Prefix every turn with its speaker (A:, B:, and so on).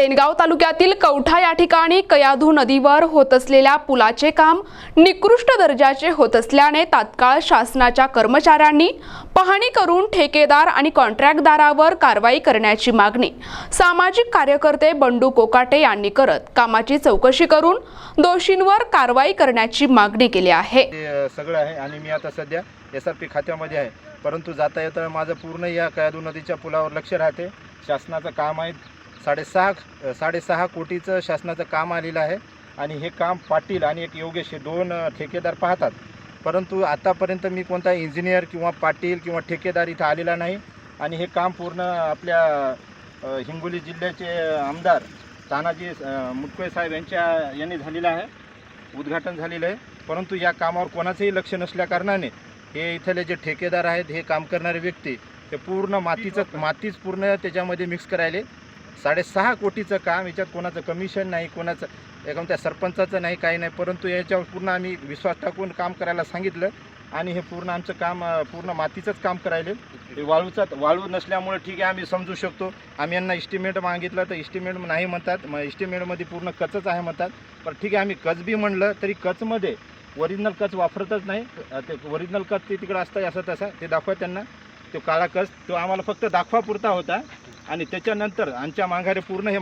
A: सेनगाव तालुक्यातील कवठा या ठिकाणी कयाधू नदीवर होत असलेल्या पुलाचे काम निकृष्ट दर्जाचे होत असल्याने तात्काळ शासनाच्या कर्मचाऱ्यांनी पाहणी करून ठेकेदार आणि कॉन्ट्रॅक्टदारावर कारवाई करण्याची मागणी सामाजिक कार्यकर्ते बंडू कोकाटे यांनी करत कामाची चौकशी करून दोषींवर कारवाई करण्याची मागणी केली आहे.
B: सगळं आहे आणि मी आता सध्या एस आर पी खात्यामध्ये आहे. परंतु जाता येता माझं पूर्ण या कयादू नदीच्या पुलावर लक्ष राहते. शासनाचं काम आहे. साडेसहा साडेसहा कोटीचं शासनाचं काम आलेलं आहे आणि हे काम पाटील आणि एक योगेश हे दोन ठेकेदार पाहतात. परंतु आतापर्यंत मी कोणता इंजिनियर किंवा पाटील किंवा ठेकेदार इथं आलेला नाही आणि हे काम पूर्ण आपल्या हिंगोली जिल्ह्याचे आमदार तानाजी अ, साहेब यांच्या यांनी झालेलं आहे उद्घाटन झालेलं आहे. परंतु या कामावर कोणाचंही लक्ष नसल्याकारणाने हे इथले जे ठेकेदार आहेत हे काम करणारे व्यक्ती ते पूर्ण मातीचं मातीच पूर्ण त्याच्यामध्ये मिक्स करायले. साडेसहा कोटीचं काम याच्यात कोणाचं कमिशन नाही कोणाचं एकदम त्या सरपंचाचं नाही काही नाही. परंतु याच्यावर पूर्ण आम्ही विश्वास टाकून काम करायला सांगितलं आणि हे पूर्ण आमचं काम पूर्ण मातीचंच काम करायले. वाळूचा वाळू नसल्यामुळे ठीक आहे आम्ही समजू शकतो. आम्ही यांना इस्टिमेट मागितलं तर इस्टिमेट नाही म्हणतात. मग इस्टिमेटमध्ये पूर्ण कचच आहे म्हणतात. पण ठीक आहे आम्ही कच बी म्हणलं तरी कचमध्ये ओरिजिनल कच वापरतच नाही. ते ओरिजिनल कच ते तिकडं असतं असं तसा. ते दाखवा त्यांना. तो काळा कच तो आम्हाला फक्त दाखवा पुरता होता. आणि त्याच्यानंतर आमच्या माघारी पूर्ण हे